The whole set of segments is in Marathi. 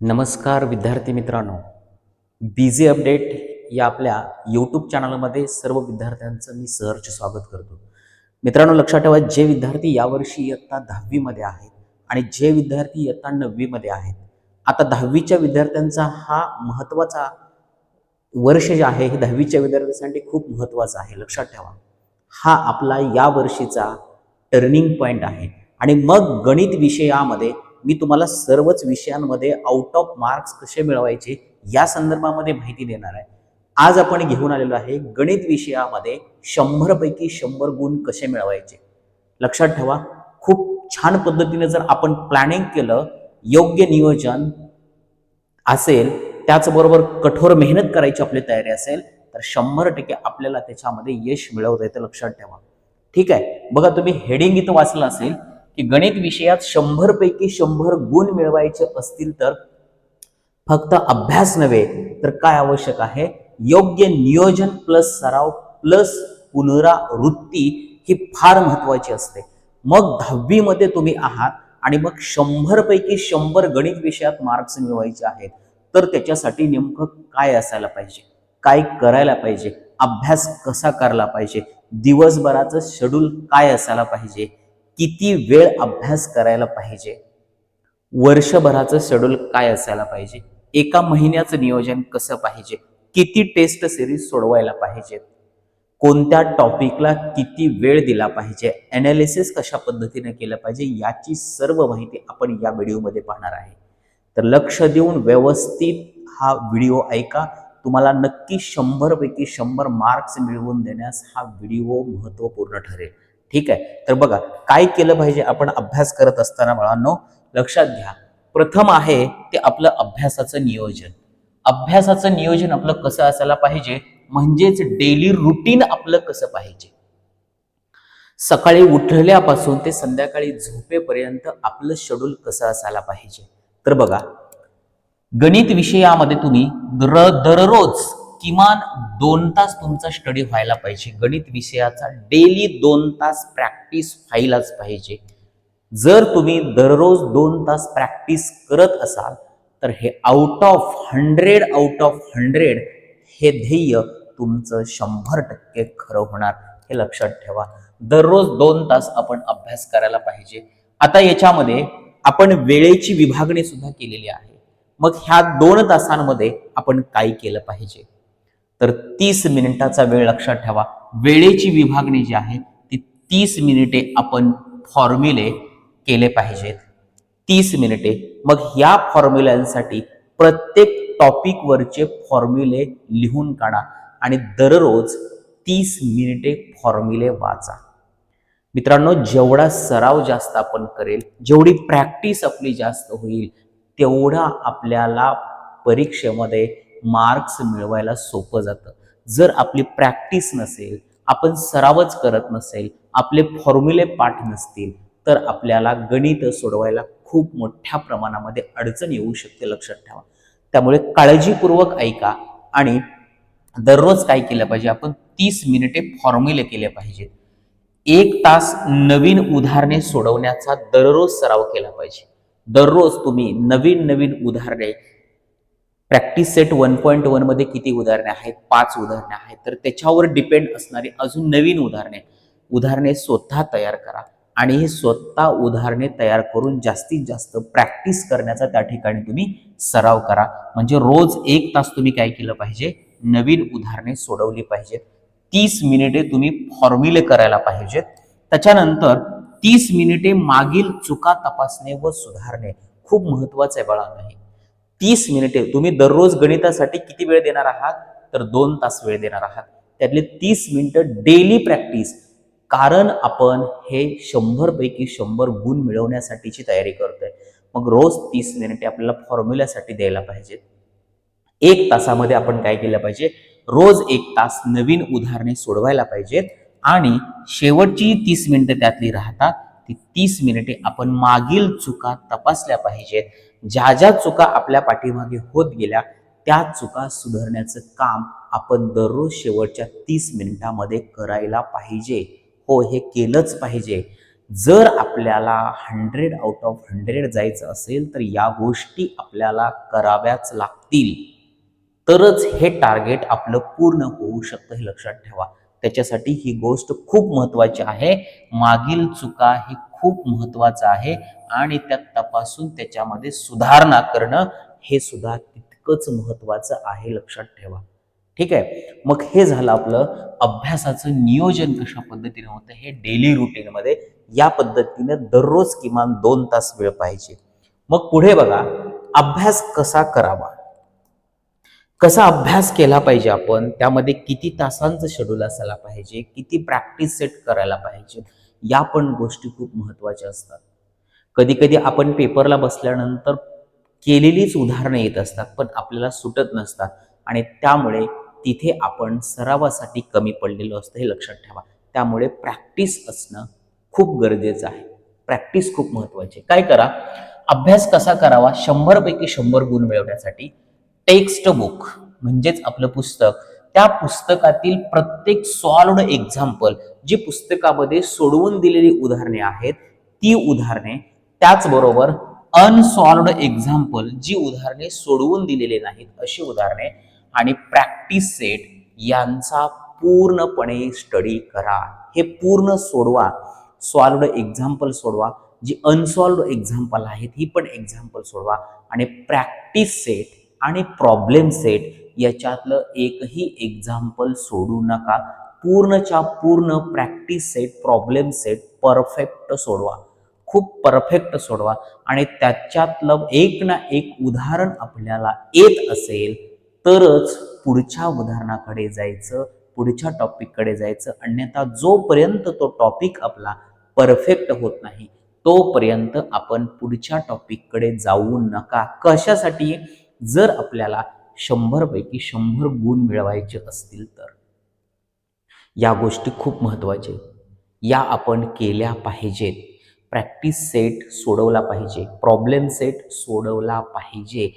नमस्कार विद्यार्थी मित्रांनो. जे अपडेट या आपल्या यूट्यूब चॅनलमध्ये सर्व विद्यार्थ्यांचं मी सहर्ष स्वागत करतो. मित्रांनो लक्षात ठेवा जे विद्यार्थी यावर्षी इयत्ता दहावीमध्ये आहेत आणि जे विद्यार्थी इयत्ता नववीमध्ये आहेत आता दहावीच्या विद्यार्थ्यांचा हा महत्त्वाचा वर्ष जे आहे हे दहावीच्या विद्यार्थ्यांसाठी खूप महत्त्वाचं आहे. लक्षात ठेवा हा आपला या वर्षीचा टर्निंग पॉईंट आहे. आणि मग गणित विषयामध्ये मी तुम्हाला सर्वच विषयांमध्ये आउट ऑफ मार्क्स कसे मिळवायचे या संदर्भामध्ये माहिती देणार आहे. आज आपण घेऊन आलेलो आहे गणित विषयामध्ये शंभरपैकी शंभर गुण कसे मिळवायचे. लक्षात ठेवा खूप छान पद्धतीने जर आपण प्लॅनिंग केलं योग्य नियोजन असेल त्याचबरोबर कठोर मेहनत करायची आपली तयारी असेल तर शंभर टक्के आपल्याला त्याच्यामध्ये यश मिळवता येतं लक्षात ठेवा. ठीक आहे? बघा तुम्ही हेडिंग इथं वाचलं असेल की गणित विषयात शंभर पैकी शंभर गुण मिळवायचे असतील तर फक्त अभ्यास नव्हे तर काय आवश्यक आहे? योग्य नियोजन प्लस सराव प्लस पुनरावृत्ती ही फार महत्वाची असते. मग दहावीमध्ये तुम्ही आहात आणि मग शंभर पैकी शंभर गणित विषयात मार्क्स मिळवायचे आहेत. तर त्याच्यासाठी नेमकं काय असायला पाहिजे? काय करायला पाहिजे? अभ्यास कसा करायला पाहिजे? दिवसभराचं शेड्यूल काय असायला पाहिजे? किती वेळ अभ्यास करायला पाहिजे? वर्षभराचं शेड्यूल काय असायला पाहिजे? एका महिन्याचं नियोजन कसं पाहिजे? किती टेस्ट सिरीज सोडवायला पाहिजेत? कोणत्या टॉपिकला किती वेळ दिला पाहिजे? अनालिसिस कशा पद्धतीने केलं पाहिजे? याची सर्व माहिती आपण या व्हिडिओमध्ये पाहणार आहे. तर लक्ष देऊन व्यवस्थित हा व्हिडिओ ऐका. तुम्हाला नक्की शंभरपैकी शंभर मार्क्स मिळवून देण्यास हा व्हिडिओ महत्त्वपूर्ण ठरेल. ठीक आहे? तर बघा काय केलं पाहिजे आपण अभ्यास करत असताना बाळांनो लक्षात घ्या. प्रथम आहे ते आपलं अभ्यासाचं नियोजन. अभ्यासाचं नियोजन आपलं कसं असायला पाहिजे? म्हणजेच डेली रुटीन आपलं कसं पाहिजे? सकाळी उठल्यापासून ते संध्याकाळी झोपेपर्यंत आपलं शेड्यूल कसं असायला पाहिजे? तर बघा गणित विषयामध्ये तुम्ही दर दररोज किमान दोन तास तुमचा स्टडी व्हायला पाहिजे. गणित विषयाचा डेली दोन तास प्रॅक्टिस व्हायलाच पाहिजे. जर तुम्ही दररोज दोन तास प्रॅक्टिस करत असाल तर हे out of hundred out of hundred हे ध्येय तुमचं शंभर टक्के खरं होणार हे लक्षात ठेवा. दररोज दोन तास आपण अभ्यास करायला पाहिजे. आता याच्यामध्ये आपण वेळेची विभागणी सुद्धा केलेली आहे. मग ह्या दोन तासांमध्ये आपण काय केलं पाहिजे? तर तीस मिनिटाचा वेळ लक्षात ठेवा. वेळेची विभागणी जी आहे ती तीस मिनिटे आपण फॉर्म्युले केले पाहिजेत. तीस मिनिटे. मग ह्या फॉर्म्युल्यांसाठी प्रत्येक टॉपिकवरचे फॉर्म्युले लिहून काढा आणि दररोज तीस मिनिटे फॉर्म्युले वाचा. मित्रांनो जेवढा सराव जास्त आपण करेल जेवढी प्रॅक्टिस आपली जास्त होईल तेवढा आपल्याला परीक्षेमध्ये मार्क्स मिळवायला सोपं जातं. जर आपली प्रॅक्टिस नसेल आपण सरावच करत नसेल आपले फॉर्म्युले पाठ नसतील तर आपल्याला गणित सोडवायला खूप मोठ्या प्रमाणामध्ये अडचण येऊ शकते लक्षात ठेवा. त्यामुळे काळजीपूर्वक ऐका आणि दररोज काय केलं पाहिजे? आपण तीस मिनिटे फॉर्म्युले केले पाहिजेत. एक तास नवीन उदाहरणे सोडवण्याचा दररोज सराव केला पाहिजे. दररोज तुम्ही नवीन नवीन उदाहरणे प्रॅक्टिस सेट वन पॉईंट वनमध्ये किती उदाहरणे आहेत? पाच उदाहरणे आहेत. तर त्याच्यावर डिपेंड असणारी अजून नवीन उदाहरणे. उदाहरणे स्वतः तयार करा. आणि हे स्वतः उदाहरणे तयार करून जास्तीत जास्त प्रॅक्टिस करण्याचा त्या ठिकाणी तुम्ही सराव करा. म्हणजे रोज एक तास तुम्ही काय केलं पाहिजे? नवीन उदाहरणे सोडवली पाहिजेत. तीस मिनिटे तुम्ही फॉर्म्युले करायला पाहिजेत. त्याच्यानंतर तीस मिनिटे मागील चुका तपासणे व सुधारणे खूप महत्वाचं आहे बाळा नाही तीस मिनिटे तुम्ही दररोज गणितासाठी किती वेळ देणार आहात? तर दोन तास वेळ देणार आहात. त्यातले तीस मिनिटं डेली प्रॅक्टिस कारण आपण हे शंभरपैकी शंभर गुण मिळवण्यासाठीची तयारी करतोय. मग रोज तीस मिनिटे आपल्याला फॉर्म्युल्यासाठी द्यायला पाहिजेत. एक तासामध्ये आपण काय केलं पाहिजे? रोज एक तास नवीन उदाहरणे सोडवायला पाहिजेत. आणि शेवटची तीस मिनिटं त्यातली राहतात. ती तीस मिनिटे आपण मागील चुका तपासल्या पाहिजेत. ज्या ज्या चुका आपल्या पाठीमागे होत गेल्या त्या चुका सुधारण्याचं काम आपण दररोज शेवटच्या तीस मिनिटामध्ये करायला पाहिजे. हो हे केलंच पाहिजे. जर आपल्याला हंड्रेड आउट ऑफ हंड्रेड जायचं असेल तर या गोष्टी आपल्याला कराव्याच लागतील. तरच हे टार्गेट आपलं पूर्ण होऊ शकतं हे लक्षात ठेवा. त्याच्यासाठी ही गोष्ट खूप महत्वाची आहे. मागील चुका ही खूप महत्वाचं आहे आणि त्यात तपासून त्याच्यामध्ये सुधारणा करणं हे सुद्धा तितकंच महत्वाचं आहे लक्षात ठेवा. ठीक आहे? मग हे झालं आपलं अभ्यासाचं नियोजन कशा पद्धतीने होतं हे डेली रुटीनमध्ये या पद्धतीने दररोज किमान दोन तास वेळ पाहिजे. मग पुढे बघा अभ्यास कसा करावा? कसा अभ्यास केला पाहिजे आपण? त्यामध्ये किती तासांचं शेड्यूल असायला पाहिजे? किती प्रॅक्टिस सेट करायला पाहिजे? या पण गोष्टी खूप महत्त्वाच्या असतात. कधी कधी आपण पेपरला बसल्यानंतर केलेलीच उदाहरणं येत असतात पण आपल्याला सुटत नसतात आणि त्यामुळे तिथे आपण सरावासाठी कमी पडलेलो असतं हे लक्षात ठेवा. त्यामुळे प्रॅक्टिस असणं खूप गरजेचं आहे. प्रॅक्टिस खूप महत्त्वाची आहे. काय करा? अभ्यास कसा करावा? शंभरपैकी शंभर गुण मिळवण्यासाठी टेक्स्ट बुक म्हणजेच आपलं पुस्तक त्या पुस्तकातील प्रत्येक सॉल्वड एक्झाम्पल जी पुस्तकामध्ये सोडवून दिलेली उदाहरणे आहेत ती उदाहरणे त्याचबरोबर अनसॉल्वड एक्झाम्पल जी उदाहरणे सोडवून दिलेली नाहीत अशी उदाहरणे आणि प्रॅक्टिस सेट यांचा पूर्णपणे स्टडी करा. हे पूर्ण सोडवा. सॉल्वड एक्झाम्पल सोडवा. जी अनसॉल्वड एक्झाम्पल आहेत ही पण एक्झाम्पल सोडवा. आणि प्रॅक्टिस सेट आणि प्रॉब्लेम सेट याच्यातलं एकही एक्झाम्पल सोडू नका. पूर्णच्या पूर्ण practice set problem set perfect सोडवा. खूप परफेक्ट सोडवा. आणि त्याच्यातलं एक ना एक उदाहरण आपल्याला येत असेल तरच पुढच्या उदाहरणाकडे जायचं पुढच्या टॉपिककडे जायचं. अन्यथा जोपर्यंत तो टॉपिक आपला परफेक्ट होत नाही तोपर्यंत आपण पुढच्या टॉपिककडे जाऊ नका. कशासाठी? जर आपल्याला शंभरपैकी शंभर गुण मिळवायचे असतील तर. या गोष्टी खूप महत्त्वाचे या आपण केल्या पाहिजेत. प्रॅक्टिस सेट सोडवला पाहिजे. प्रॉब्लेम सेट सोडवला पाहिजे.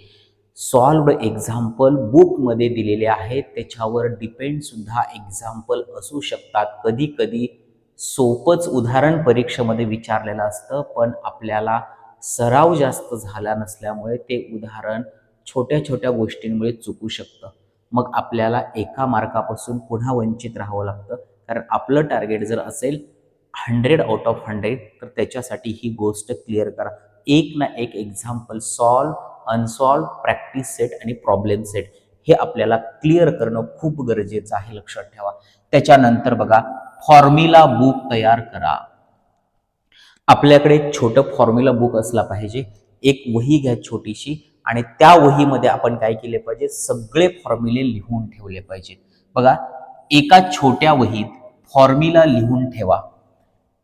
सॉल्वड एक्झाम्पल बुकमध्ये दिलेले आहेत. त्याच्यावर डिपेंडसुद्धा एक्झाम्पल असू शकतात. कधी कधी सोपंच उदाहरण परीक्षेमध्ये विचारलेलं असतं पण आपल्याला सराव जास्त झाला नसल्यामुळे ते उदाहरण छोट्या छोट्या गोष्टींमुळे चुकू शकतं. मग आपल्याला एका मार्कापासून पुन्हा वंचित राहावं लागतं. कारण आपलं टार्गेट जर असेल हंड्रेड आउट ऑफ हंड्रेड तर त्याच्यासाठी ही गोष्ट क्लिअर करा. एक ना एक example solve unsolve practice set आणि प्रॉब्लेम सेट हे आपल्याला क्लिअर करणं खूप गरजेचं आहे लक्षात ठेवा. त्याच्यानंतर बघा फॉर्म्युला बुक तयार करा. आपल्याकडे एक छोटं फॉर्म्युला बुक असला पाहिजे. एक वही घ्या छोटीशी. आणि त्या वहीमध्ये आपण काय केले पाहिजे? सगळे फॉर्म्युले लिहून ठेवले पाहिजे. बघा एका छोट्या वहीत फॉर्म्युला लिहून ठेवा.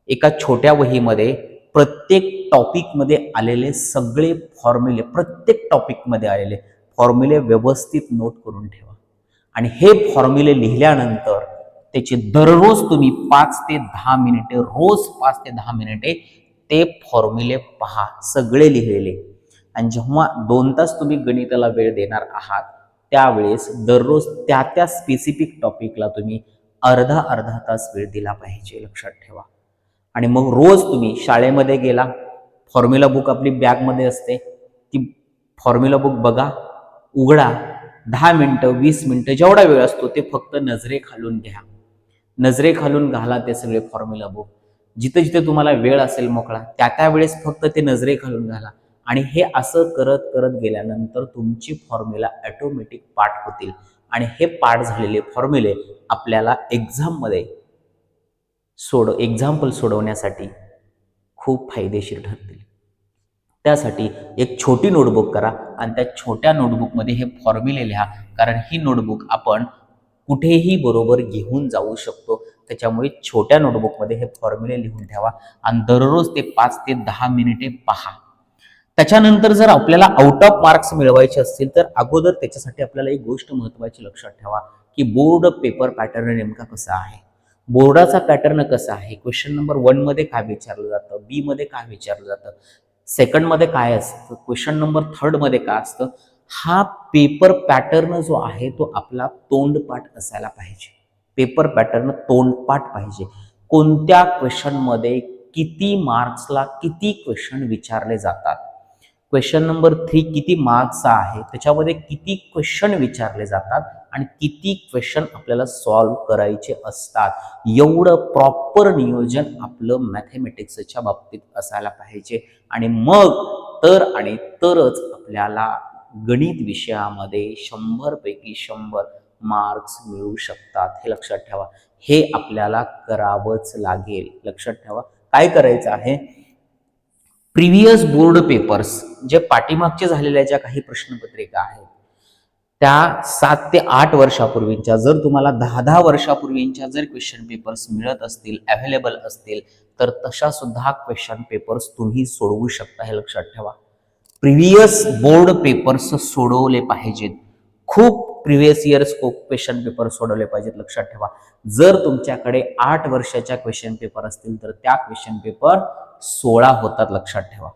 एका छोट्या वहीमध्ये प्रत्येक टॉपिकमध्ये आलेले सगळे फॉर्म्युले प्रत्येक टॉपिकमध्ये आलेले फॉर्म्युले व्यवस्थित नोट करून ठेवा. आणि हे फॉर्म्युले लिहिल्यानंतर त्याचे दररोज तुम्ही पाच ते दहा मिनिटे रोज पाच ते दहा मिनिटे ते फॉर्म्युले पहा. सगळे लिहिलेले. आणि जेव्हा दोन तास तुम्ही गणिताला वेळ देणार आहात त्यावेळेस दररोज त्या त्या स्पेसिफिक टॉपिकला तुम्ही अर्धा अर्धा तास वेळ दिला पाहिजे लक्षात ठेवा. आणि मग रोज तुम्ही शाळेमध्ये गेला फॉर्म्युला बुक आपली बॅगमध्ये असते ती फॉर्म्युला बुक बघा उघडा दहा मिनटं वीस मिनटं जेवढा वेळ असतो ते फक्त नजरे खालून घ्या. नजरे खालून घाला ते सगळे फॉर्म्युला बुक जिथे जिथे तुम्हाला वेळ असेल मोकळा त्या त्या वेळेस फक्त ते नजरे खालून घाला. आणि हे असं करत करत गेल्यानंतर तुमची फॉर्म्युला ॲटोमॅटिक पाठ होतील. आणि हे पाठ झालेले फॉर्म्युले आपल्याला एक्झाममध्ये सोड एक्झाम्पल सोडवण्यासाठी खूप फायदेशीर ठरतील. त्यासाठी एक छोटी नोटबुक करा आणि त्या छोट्या नोटबुकमध्ये हे फॉर्म्युले लिहा. कारण ही नोटबुक आपण कुठेही बरोबर घेऊन जाऊ शकतो. त्याच्यामुळे छोट्या नोटबुकमध्ये हे फॉर्म्युले लिहून ठेवा आणि दररोज ते पाच ते दहा मिनिटे पहा. त्याच्यानंतर जर आपल्याला आउट ऑफ मार्क्स मिळवायचे असतील तर अगोदर त्याच्यासाठी आपल्याला एक गोष्ट महत्वाची लक्षात ठेवा की बोर्ड पेपर पॅटर्न नेमका कसा आहे? बोर्डाचा पॅटर्न कसा आहे? क्वेश्चन नंबर वनमध्ये काय विचारलं जातं? बी मध्ये काय विचारलं जातं? सेकंडमध्ये काय असतं? क्वेश्चन नंबर थर्डमध्ये काय असतं? हा पेपर पॅटर्न जो आहे तो आपला तोंडपाठ असायला पाहिजे. पेपर पॅटर्न तोंडपाठ पाहिजे. कोणत्या क्वेश्चनमध्ये किती मार्क्सला किती क्वेश्चन विचारले जातात? क्वेश्चन नंबर थ्री किती मार्क्सचा आहे? त्याच्यामध्ये किती क्वेश्चन विचारले जातात आणि किती क्वेश्चन आपल्याला सॉल्व्ह करायचे असतात? एवढं प्रॉपर नियोजन आपलं मॅथेमॅटिक्सच्या बाबतीत असायला पाहिजे. आणि मग तर आणि तरच आपल्याला गणित विषयामध्ये शंभरपैकी शंभर मार्क्स मिळू शकतात. हे लक्षात ठेवा. हे आपल्याला करावंच लागेल. लक्षात ठेवा. काय करायचं आहे? प्रिव्हियस बोर्ड पेपर्स जे पाठीमागचे झालेल्या ज्या काही प्रश्नपत्रिका आहेत त्या सात ते आठ वर्षापूर्वींच्या जर तुम्हाला दहा दहा वर्षापूर्वींच्या जर क्वेश्चन पेपर्स मिळत असतील अवेलेबल असतील तर तशा सुद्धा क्वेश्चन पेपर्स तुम्ही सोडवू शकता हे लक्षात ठेवा. प्रिव्हियस बोर्ड पेपर्स सोडवले पाहिजेत. खूप प्रिव्हियस इयर्स क्वेश्चन पेपर सोडवले पाहिजेत लक्षात ठेवा. जर तुमच्याकडे आठ वर्षाच्या क्वेश्चन पेपर असतील तर त्या क्वेश्चन पेपर सोळा होतात लक्षात ठेवा.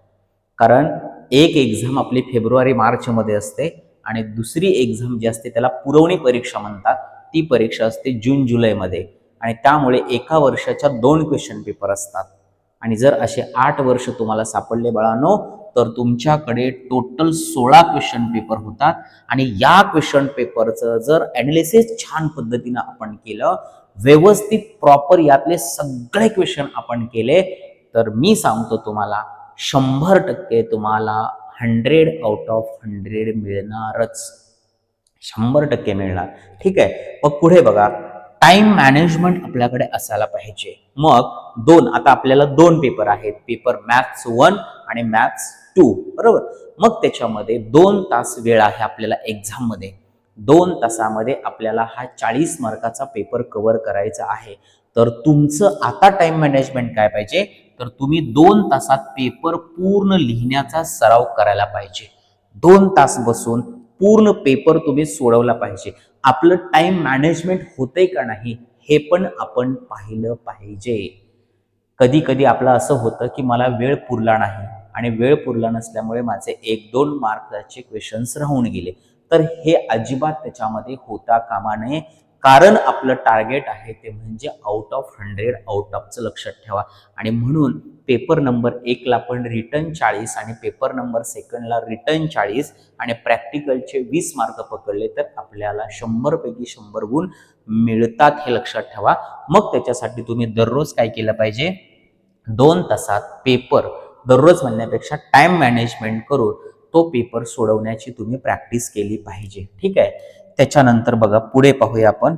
कारण एक एक्झाम आपली फेब्रुवारी मार्चमध्ये असते आणि दुसरी एक्झाम जी असते त्याला पुरवणी परीक्षा म्हणतात. ती परीक्षा असते जून जुलैमध्ये. आणि त्यामुळे एका वर्षाच्या दोन क्वेश्चन पेपर असतात. आणि जर असे आठ वर्ष तुम्हाला सापडले बाळानो तर तुमच्याकडे टोटल सोळा क्वेश्चन पेपर होतात. आणि या क्वेश्चन पेपरचं जर ॲनालिसिस छान पद्धतीनं आपण केलं व्यवस्थित प्रॉपर यातले सगळे क्वेश्चन आपण केले तर मी सांगतो तुम्हाला शंभर टक्के तुम्हाला हंड्रेड आउट ऑफ हंड्रेड मिळणारच. शंभर टक्के मिळणार. ठीक आहे? मग पुढे बघा. टाइम मॅनेजमेंट आपल्याकडे असायला पाहिजे. मग दोन आता आपल्याला दोन पेपर आहेत. पेपर मॅथ्स वन आणि मॅथ्स टू बरोबर? मग त्याच्यामध्ये दोन तास वेळ आहे आपल्याला एक्झाममध्ये दोन तासामध्ये आपल्याला हा चाळीस मार्काचा पेपर कव्हर करायचा आहे. तर तुमचं आता टाइम मॅनेजमेंट काय पाहिजे? तर तुम्ही दोन तासात पेपर पूर्ण लिहिण्याचा सराव करायला पाहिजे. दोन तास बसून पूर्ण पेपर तुम्ही सोडवला पाहिजे. आपलं टाइम मॅनेजमेंट होतंय का नाही हे पण आपण पाहिलं पाहिजे. कधी कधी आपलं असं होतं की मला वेळ पुरला नाही आणि वेळ पुरला नसल्यामुळे माझे एक दोन मार्काचे क्वेश्चन्स राहून गेले. तर हे अजिबात त्याच्यामध्ये होता कामा नये. कारण आपलं टार्गेट आहे ते म्हणजे आउट ऑफ हंड्रेड आउट ऑफचं लक्षात ठेवा. आणि म्हणून पेपर नंबर एकला पण रिटर्न चाळीस आणि पेपर नंबर सेकंडला रिटर्न चाळीस आणि प्रॅक्टिकलचे वीस मार्क पकडले तर आपल्याला शंभरपैकी शंभर गुण मिळतात हे लक्षात ठेवा. मग त्याच्यासाठी तुम्ही दररोज काय केलं पाहिजे? दोन तासात पेपर दररोज म्हणण्यापेक्षा टाइम मॅनेजमेंट करून तो पेपर सोडवण्याची तुम्ही प्रॅक्टिस केली पाहिजे. ठीक आहे? त्याच्यानंतर बघा पुढे पाहूया आपण.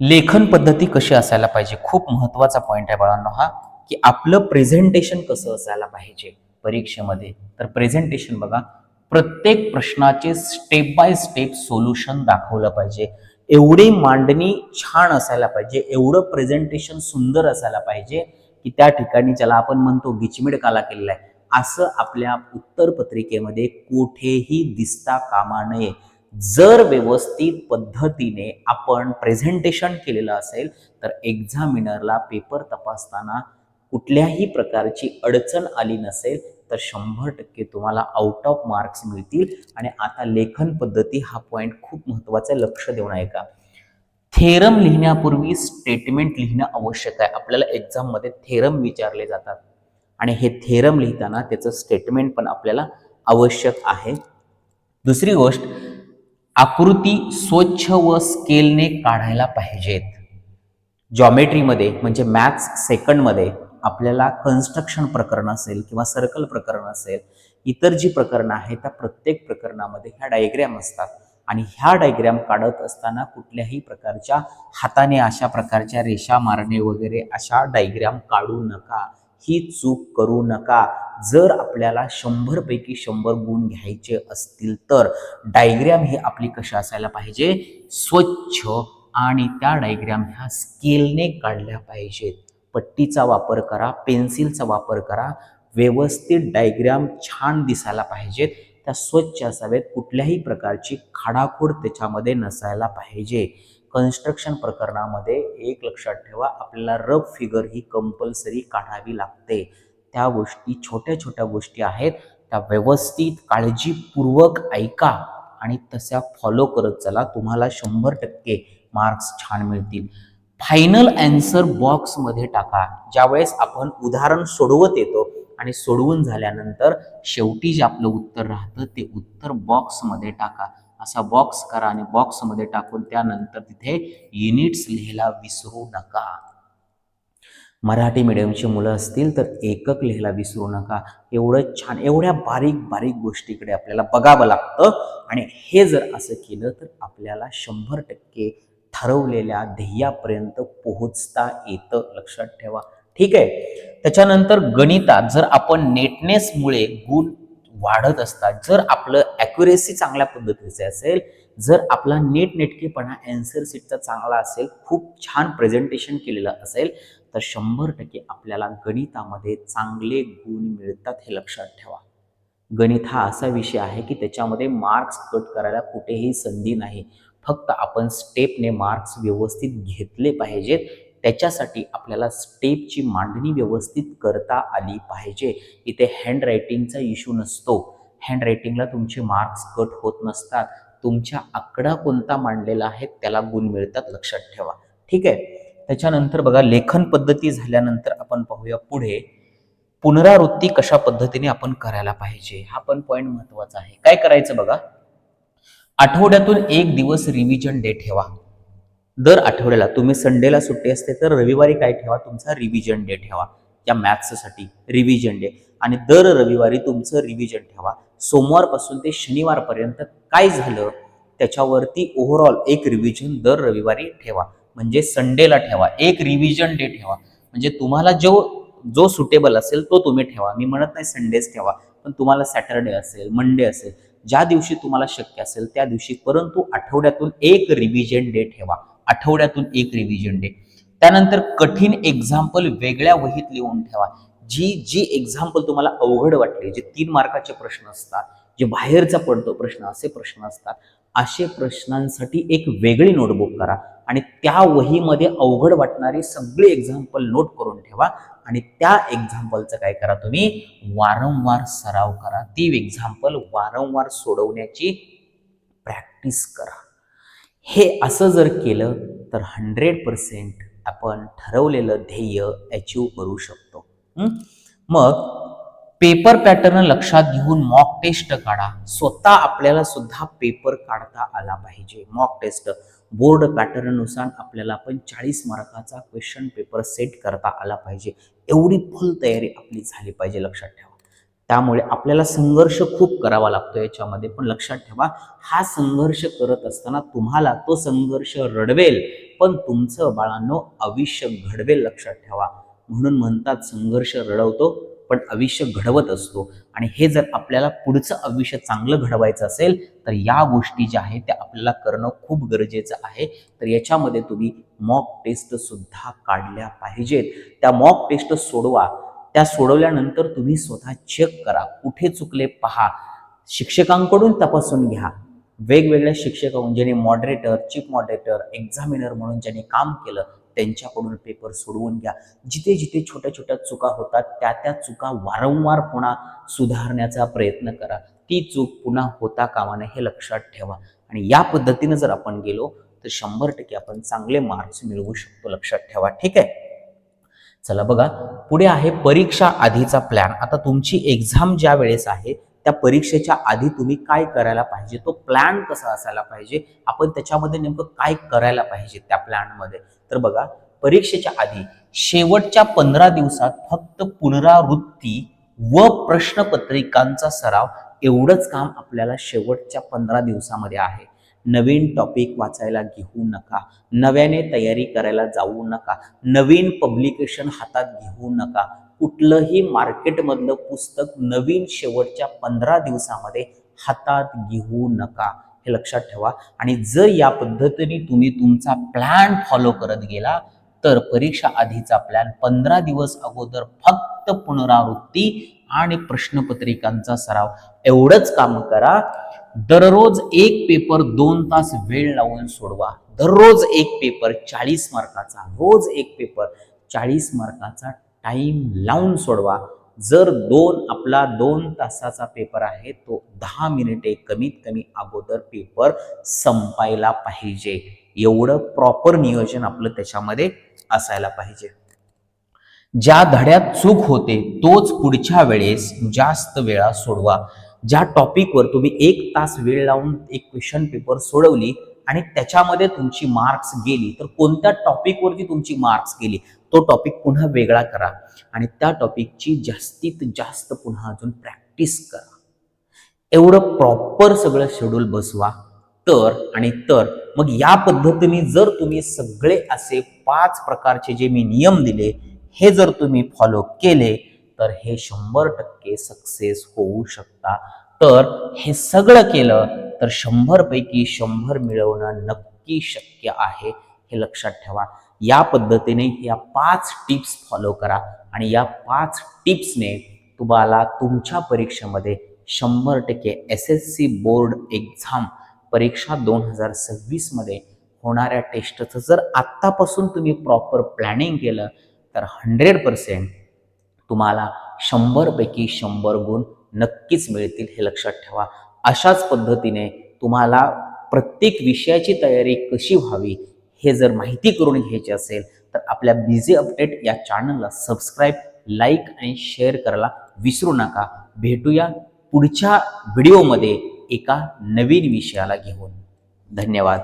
लेखन पद्धती कशी असायला पाहिजे? खूप महत्त्वाचा पॉईंट आहे बाळांनो हा की आपलं प्रेझेंटेशन कसं असायला पाहिजे परीक्षेमध्ये? तर प्रेझेंटेशन बघा प्रत्येक प्रश्नाचे स्टेप बाय स्टेप सोल्युशन दाखवलं पाहिजे. एवढी मांडणी छान असायला पाहिजे एवढं प्रेझेंटेशन सुंदर असायला पाहिजे की त्या ठिकाणी ज्याला आपण म्हणतो गिचमिड काला केलेला आहे. असं आपल्या उत्तर पत्रिकेमध्ये कुठेही दिसता कामा नये. जर व्यवस्थित पद्धतीने आपण प्रेझेंटेशन केलेलं असेल तर एक्झामिनरला पेपर तपासताना कुठल्याही प्रकारची अडचण आली नसेल तर शंभर टक्के तुम्हाला आउट ऑफ मार्क्स मिळतील. आणि आता लेखन पद्धती हा पॉईंट खूप महत्त्वाचा लक्ष देऊन आहे का थेरम लिहिण्यापूर्वी स्टेटमेंट लिहिणं आवश्यक आहे. आपल्याला एक्झाममध्ये थेरम विचारले जातात. आणि हे थेरम लिहिताना त्याचं स्टेटमेंट पण आपल्याला आवश्यक आहे. दुसरी गोष्ट आकृती स्वच्छ व स्केलने काढायला पाहिजेत. जॉमेट्रीमध्ये म्हणजे मॅथ्स सेकंडमध्ये आपल्याला कन्स्ट्रक्शन प्रकरण असेल किंवा सर्कल प्रकरण असेल इतर जी प्रकरणं आहेत त्या प्रत्येक प्रकरणामध्ये ह्या डायग्रॅम असतात. आणि ह्या डायग्रॅम काढत असताना कुठल्याही प्रकारच्या हाताने अशा प्रकारच्या रेषा मारणे वगैरे अशा डायग्रॅम काढू नका. ही चूक करू नका. जर आपल्याला शंभरपैकी शंभर गुण घ्यायचे असतील तर डायग्रॅम ही आपली कशी असायला पाहिजे? स्वच्छ आणि त्या डायग्रॅम ह्या स्केलने काढल्या पाहिजेत. पट्टीचा वापर करा पेन्सिलचा वापर करा. व्यवस्थित डायग्रॅम छान दिसायला पाहिजेत. त्या स्वच्छ असावेत. कुठल्याही प्रकारची खाडाखोड त्याच्यामध्ये नसायला पाहिजे. कन्स्ट्रक्शन प्रकरणामध्ये एक लक्षात ठेवा आपल्याला रफ फिगर ही कंपल्सरी काढावी लागते. त्या गोष्टी छोट्या छोट्या गोष्टी आहेत त्या व्यवस्थित काळजीपूर्वक ऐका आणि तशा फॉलो करत चला. तुम्हाला शंभर टक्के मार्क्स छान मिळतील. फायनल अँसर बॉक्समध्ये टाका. ज्यावेळेस आपण उदाहरण सोडवत येतो आणि सोडवून झाल्यानंतर शेवटी जे आपलं उत्तर राहतं ते उत्तर बॉक्समध्ये टाका. असा बॉक्स करा आणि बॉक्समध्ये टाकून त्यानंतर तिथे युनिट्स लिहायला विसरू नका. मराठी मिडियमची मुलं असतील तर एकक लिहायला विसरू नका. एवढं छान एवढ्या बारीक बारीक गोष्टीकडे आपल्याला बघावं लागतं. आणि हे जर असं केलं तर आपल्याला शंभर टक्के ठरवलेल्या ध्येयापर्यंत पोहोचता येतं. लक्षात ठेवा. ठीक आहे? त्याच्यानंतर गणितात जर आपण नेटनेसमुळे गुण वाढत असतात. जर आपलं ॲक्युरेसी चांगल्या पद्धतीचे असेल जर आपला नीट नेटकेपणा अँसर सीटचा चांगला असेल खूप छान प्रेझेंटेशन केलेलं असेल तर शंभर टक्के आपल्याला गणितामध्ये चांगले गुण मिळतात हे लक्षात ठेवा. गणित हा असा विषय आहे की त्याच्यामध्ये मार्क्स कट करायला कुठेही संधी नाही. फक्त आपण स्टेपने मार्क्स व्यवस्थित घेतले पाहिजेत त्याच्यासाठी आपल्याला स्टेपची मांडणी व्यवस्थित करता आली पाहिजे. इथे हँड रायटिंगचा इश्यू नसतो. हँड रायटिंगला तुमचे मार्क्स कट होत नसतात. तुमच्या आकडा कोणता मांडलेला आहे त्याला गुण मिळतात लक्षात ठेवा. ठीक आहे? त्याच्यानंतर बघा लेखन पद्धती झाल्यानंतर आपण पाहूया पुढे. पुनरावृत्ती कशा पद्धतीने आपण करायला पाहिजे? हा पण पॉईंट महत्त्वाचा आहे. काय करायचं बघा? आठवड्यातून एक दिवस रिव्हिजन डे ठेवा. दर आठवड्याला तुम्ही संडेला सुट्टी असते तर रविवारी काय ठेवा? तुमचा रिव्हिजन डे ठेवा. या मॅथ्ससाठी रिव्हिजन डे आणि दर रविवारी तुमचं रिव्हिजन ठेवा. सोमवारपासून ते शनिवारपर्यंत काय झालं? त्याच्यावरती ओव्हरऑल एक रिव्हिजन दर रविवारी ठेवा. म्हणजे संडेला ठेवा. एक रिव्हिजन डे ठेवा. म्हणजे तुम्हाला जो जो सुटेबल असेल तो तुम्ही ठेवा. मी म्हणत नाही संडेच ठेवा. पण तुम्हाला सॅटरडे असेल मंडे असेल ज्या दिवशी तुम्हाला शक्य असेल त्या दिवशी. परंतु आठवड्यातून एक रिव्हिजन डे ठेवा. आठवड्यातून एक रिव्हिजन डे त्यानंतर कठीण एक्झाम्पल वेगळ्या वहीत लिहून ठेवा. जी जी एक्झाम्पल तुम्हाला अवघड वाटले जे तीन मार्काचे प्रश्न असतात जे बाहेरचा पडतो प्रश्न असे प्रश्न असतात असे प्रश्नांसाठी एक वेगळी नोटबुक करा आणि त्या वहीमध्ये अवघड वाटणारी सगळी एक्झाम्पल नोट करून ठेवा आणि त्या एक्झाम्पलचं काय करा तुम्ही? वारंवार सराव करा. ती एक्झाम्पल वारंवार सोडवण्याची प्रॅक्टिस करा. हे असं जर केलं तर हंड्रेड पर्सेंट आपण ठरवलेलं ध्येय अचीव करू शकतो. मग पेपर पॅटर्न लक्षात घेऊन मॉक टेस्ट काढा. स्वतः आपल्याला सुद्धा पेपर काढता आला पाहिजे. मॉक टेस्ट बोर्ड पॅटर्ननुसार आपल्याला पण चाळीस मार्काचा क्वेश्चन पेपर सेट करता आला पाहिजे. एवढी फुल तयारी आपली झाली पाहिजे लक्षात ठेवा. त्यामुळे आपल्याला संघर्ष खूप करावा लागतो याच्यामध्ये. पण लक्षात ठेवा हा संघर्ष करत असताना तुम्हाला तो संघर्ष रडवेल पण तुमचं बाळांनो आयुष्य घडवेल लक्षात ठेवा. म्हणून म्हणतात संघर्ष रडवतो पण आयुष्य घडवत असतो. आणि हे जर आपल्याला पुढचं आयुष्य चांगलं घडवायचं असेल तर या गोष्टी ज्या आहेत त्या आपल्याला करणं खूप गरजेचं आहे. तर याच्यामध्ये तुम्ही मॉक टेस्ट सुद्धा काढल्या पाहिजेत. त्या मॉक टेस्ट सोडवा. त्या सोडवल्यानंतर तुम्ही स्वतः चेक करा. कुठे चुकले पहा. शिक्षकांकडून तपासून घ्या. वेगवेगळ्या शिक्षक ज्यांनी मॉडरेटर चीफ मॉडरेटर एक्झामिनर म्हणून ज्यांनी काम केलं त्यांच्याकडून पेपर सोडवून घ्या. जिथे जिथे छोट्या छोट्या चुका होतात त्या त्या चुका वारंवार पुन्हा सुधारण्याचा प्रयत्न करा. ती चूक पुन्हा होता कामा नये हे लक्षात ठेवा. आणि या पद्धतीनं जर आपण गेलो तर शंभर टक्के आपण चांगले मार्क्स मिळवू शकतो लक्षात ठेवा. ठीक आहे? चला बघा पुढे आहे परीक्षा आधीचा प्लॅन आता तुमची एक्झाम ज्या वेळेस आहे त्या परीक्षेच्या आधी तुम्ही काय करायला पाहिजे? तो प्लॅन कसा असायला पाहिजे? आपण त्याच्यामध्ये नेमकं काय करायला पाहिजे त्या प्लॅनमध्ये तर बघा परीक्षेच्या आधी शेवटच्या पंधरा दिवसात फक्त पुनरावृत्ती व प्रश्नपत्रिकांचा सराव एवढंच काम आपल्याला शेवटच्या पंधरा दिवसामध्ये आहे. नवीन टॉपिक वाचायला घेऊ नका. नव्याने तयारी करायला जाऊ नका. नवीन पब्लिकेशन हातात घेऊ नका. कुठलंही मार्केटमधलं पुस्तक नवीन शेवटच्या पंधरा दिवसामध्ये हातात घेऊ नका. हे लक्षात ठेवा. आणि जर या पद्धतीने तुम्ही तुमचा प्लॅन फॉलो करत गेला तर परीक्षा आधीचा प्लॅन पंधरा दिवस अगोदर फक्त पुनरावृत्ती आणि प्रश्नपत्रिकांचा सराव. एवढंच काम करा. दररोज एक पेपर दोन तास वेळ लावून सोडवा. दररोज एक पेपर चाळीस मार्काचा रोज एक पेपर चाळीस मार्काचा टाइम लावून सोडवा. जर दोन आपला दोन तासाचा पेपर आहे तो दहा मिनिटे कमीत कमी अगोदर पेपर संपायला पाहिजे. एवढं प्रॉपर नियोजन आपलं त्याच्यामध्ये असायला पाहिजे. ज्या धड्यात चूक होते तोच पुढच्या वेळेस जास्त वेळा सोडवा. ज्या टॉपिकवर तुम्ही एक तास वेळ लावून एक क्वेश्चन पेपर सोडवली आणि त्याच्यामध्ये तुमची मार्क्स गेली तर कोणत्या टॉपिकवरती तुमची मार्क्स गेली? तो टॉपिक पुन्हा वेगळा करा आणि त्या टॉपिकची जास्तीत जास्त पुन्हा अजून प्रॅक्टिस करा. एवढं प्रॉपर सगळं शेड्यूल बसवा. तर आणि तर. मग या पद्धतीने जर तुम्ही सगळे असे पाच प्रकारचे जे मी नियम दिले हे जर तुम्ही फॉलो केले तर हे शंभर टक्के सक्सेस होऊ शकता. तर हे सगळं केलं तर शंभर पैकी शंभर मिळवणं नक्की शक्य आहे हे लक्षात ठेवा. या पद्धतीने या पाच टिप्स फॉलो करा आणि या पाच टिप्सने तुम्हाला तुमच्या परीक्षेमध्ये शंभर टक्के S S C board exam परीक्षा दोन हजार सव्वीसमध्ये होणाऱ्या टेस्टचं जर आत्तापासून तुम्ही प्रॉपर प्लॅनिंग केलं तर हंड्रेड पर्सेंट तुम्हाला शंभरपैकी शंभर गुण नक्कीच मिळतील हे लक्षात ठेवा. अशाच पद्धतीने तुम्हाला प्रत्येक विषयाची तयारी कशी व्हावी हे जर माहिती करून घ्यायची असेल तर आपल्या बिझी अपडेट या चॅनलला सबस्क्राईब लाईक आणि शेअर करायला विसरू नका. भेटूया पुढच्या व्हिडिओमध्ये एका नवीन विषयाला घेऊन. धन्यवाद.